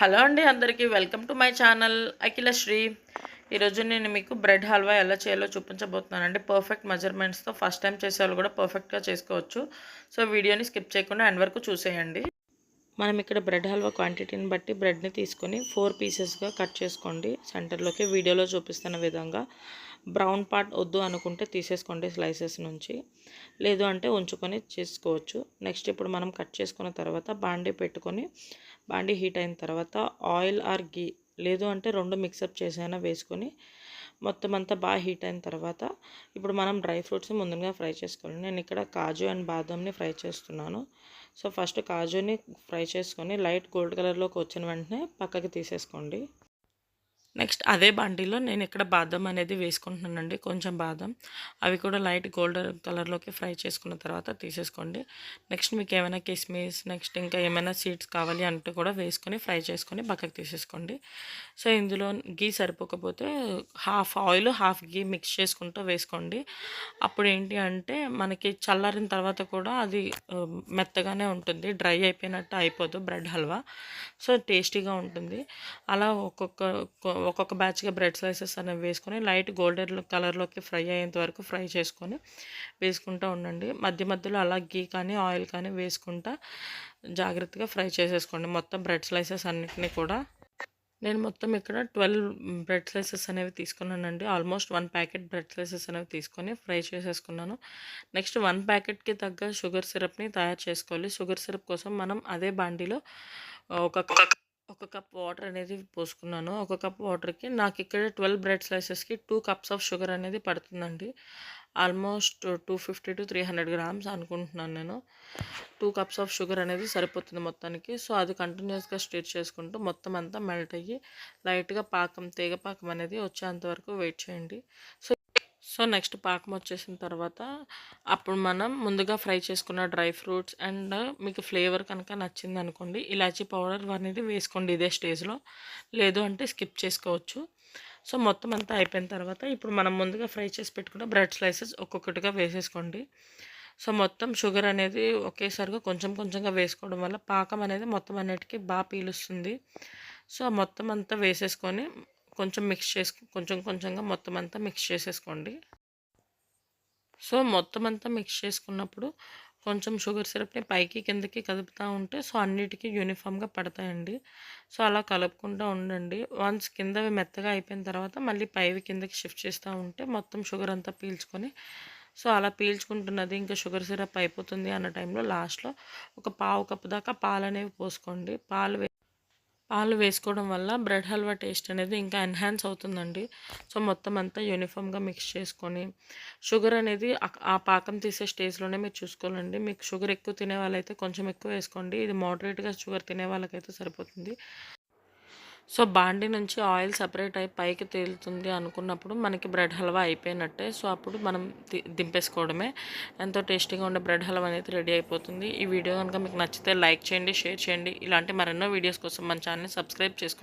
Hello అండి అందరికీ. Welcome to my channel Akhilashri ఈరోజు నేను మీకు బ్రెడ్ హల్వా ఎలా చేయాలో చూపించబోతున్నానండి. పర్ఫెక్ట్ మెజర్మెంట్స్తో ఫస్ట్ టైం చేసే వాళ్ళు కూడా పర్ఫెక్ట్గా చేసుకోవచ్చు. సో వీడియోని స్కిప్ చేయకుండా ఎండ్ వరకు చూసేయండి. మనం ఇక్కడ బ్రెడ్ హల్వా క్వాంటిటీని బట్టి బ్రెడ్ని తీసుకొని ఫోర్ పీసెస్గా కట్ చేసుకోండి. సెంటర్లోకి వీడియోలో చూపిస్తున్న విధంగా బ్రౌన్ పార్ట్ వద్దు అనుకుంటే తీసేసుకోండి స్లైసెస్ నుంచి. లేదు అంటే ఉంచుకొని చేసుకోవచ్చు. నెక్స్ట్ ఇప్పుడు మనం కట్ చేసుకున్న తర్వాత బాండీ పెట్టుకొని బాండీ హీట్ అయిన తర్వాత ఆయిల్ ఆర్ గీ లేదు అంటే రెండు మిక్సప్ చేసైనా వేసుకొని మొత్తం అంతా బాగా హీట్ అయిన తర్వాత ఇప్పుడు మనం డ్రై ఫ్రూట్స్ ముందుగా ఫ్రై చేసుకోవాలి. నేను ఇక్కడ కాజు అండ్ బాదంని ఫ్రై చేస్తున్నాను. సో ఫస్ట్ కాజుని ఫ్రై చేసుకొని లైట్ గోల్డ్ కలర్లోకి వచ్చిన వెంటనే పక్కకి తీసేసుకోండి. నెక్స్ట్ అదే బండిలో నేను ఇక్కడ బాదం అనేది వేసుకుంటున్నానండి కొంచెం బాదం. అవి కూడా లైట్ గోల్డెన్ కలర్లోకి ఫ్రై చేసుకున్న తర్వాత తీసేసుకోండి. నెక్స్ట్ మీకు ఏమైనా కిస్మిస్ నెక్స్ట్ ఇంకా ఏమైనా సీడ్స్ కావాలి అంటే కూడా వేసుకొని ఫ్రై చేసుకొని పక్కకు తీసేసుకోండి. సో ఇందులో గీ సరిపోకపోతే half oil half ghee mix చేసుకుంటూ వేసుకోండి. అప్పుడు ఏంటి అంటే మనకి చల్లారిన తర్వాత కూడా అది మెత్తగానే ఉంటుంది డ్రై అయిపోయినట్టు అయిపోదు బ్రెడ్ హల్వా. సో టేస్టీగా ఉంటుంది. అలా ఒక్కొక్క ఒక్కొక్క బ్యాచ్గా బ్రెడ్ స్లైసెస్ అనేవి వేసుకొని లైట్ గోల్డెన్ కలర్లోకి ఫ్రై అయ్యేంత వరకు ఫ్రై చేసుకొని వేసుకుంటూ ఉండండి. మధ్య మధ్యలో అలా గీ కానీ ఆయిల్ కానీ వేసుకుంటా జాగ్రత్తగా ఫ్రై చేసేసుకోండి. మొత్తం బ్రెడ్ స్లైసెస్ అన్నిటినీ కూడా నేను మొత్తం ఇక్కడ ట్వెల్వ్ బ్రెడ్ స్లైసెస్ అనేవి తీసుకున్నానండి. Almost one packet bread slices అనేవి తీసుకొని ఫ్రై చేసేసుకున్నాను. నెక్స్ట్ వన్ ప్యాకెట్కి తగ్గ షుగర్ సిరప్ని తయారు చేసుకోవాలి. షుగర్ సిరప్ కోసం మనం అదే బాండీలో ఒక ఒక కప్ వాటర్ అనేది పోసుకున్నాను. ఒక కప్ వాటర్కి నాకు ఇక్కడ ట్వెల్వ్ బ్రెడ్ స్లైసెస్కి టూ కప్స్ ఆఫ్ షుగర్ అనేది పడుతుందండి. Almost two fifty to three hundred grams అనుకుంటున్నాను నేను. టూ కప్స్ ఆఫ్ షుగర్ అనేది సరిపోతుంది మొత్తానికి. సో అది కంటిన్యూస్గా స్టిర్ చేసుకుంటూ మొత్తం అంతా మెల్ట్ అయ్యి లైట్గా పాకం తీగ పాకం అనేది వచ్చేంత వరకు వెయిట్ చేయండి. సో సో నెక్స్ట్ పాకం వచ్చేసిన తర్వాత అప్పుడు మనం ముందుగా ఫ్రై చేసుకున్న డ్రై ఫ్రూట్స్ అండ్ మీకు ఫ్లేవర్ కనుక నచ్చింది అనుకోండి ఇలాచీ పౌడర్ అనేది వేసుకోండి ఇదే స్టేజ్లో. లేదు అంటే స్కిప్ చేసుకోవచ్చు. సో మొత్తం అంతా అయిపోయిన తర్వాత ఇప్పుడు మనం ముందుగా ఫ్రై చేసి పెట్టుకున్న బ్రెడ్ స్లైసెస్ ఒక్కొక్కటిగా వేసేసుకోండి. సో మొత్తం షుగర్ అనేది ఒకేసారిగా కొంచెం కొంచెంగా వేసుకోవడం వల్ల పాకం అనేది మొత్తం అన్నిటికీ బాగా పీలుస్తుంది. సో మొత్తం అంతా వేసేసుకొని కొంచెం మిక్స్ చేసు కొంచెం కొంచెంగా మొత్తం అంతా మిక్స్ చేసేసుకోండి. సో మొత్తం అంతా మిక్స్ చేసుకున్నప్పుడు కొంచెం షుగర్ సిరప్ని పైకి కిందకి కదుపుతూ ఉంటే సో అన్నిటికీ యూనిఫామ్గా పడతాయండి. సో అలా కలుపుకుంటూ ఉండండి. వన్స్ కింద మెత్తగా అయిపోయిన తర్వాత మళ్ళీ పైవి కిందకి షిఫ్ట్ చేస్తూ ఉంటే మొత్తం షుగర్ అంతా పీల్చుకొని సో అలా పీల్చుకుంటున్నది ఇంకా షుగర్ సిరప్ అయిపోతుంది అన్న టైంలో లాస్ట్లో ఒక పావు కప్పు దాకా పాలు అనేవి పోసుకోండి. పాలు పాలు వేసుకోవడం వల్ల బ్రెడ్ హల్వా టేస్ట్ అనేది ఇంకా ఎన్హాన్స్ అవుతుందండి. సో మొత్తం అంతా యూనిఫామ్గా మిక్స్ చేసుకొని షుగర్ అనేది ఆ పాకం తీసే స్టేజ్లోనే మీరు చూసుకోవాలండి. మీకు షుగర్ ఎక్కువ తినే వాళ్ళైతే కొంచెం ఎక్కువ వేసుకోండి. ఇది మోడరేట్గా షుగర్ తినే వాళ్ళకైతే సరిపోతుంది. సో బాండి నుంచి ఆయిల్ సపరేట్ అయి పైకి తేలుతుంది అనుకున్నప్పుడు మనకి బ్రెడ్ హల్వా అయిపోయినట్టే. సో అప్పుడు మనం దింపేసుకోవడమే. ఎంతో టేస్టీగా ఉండే బ్రెడ్ హల్వా అనేది రెడీ అయిపోతుంది. ఈ వీడియో కనుక మీకు నచ్చితే లైక్ చేయండి షేర్ చేయండి. ఇలాంటి మరెన్నో వీడియోస్ కోసం మన ఛానల్ని సబ్స్క్రైబ్ చేసుకోండి.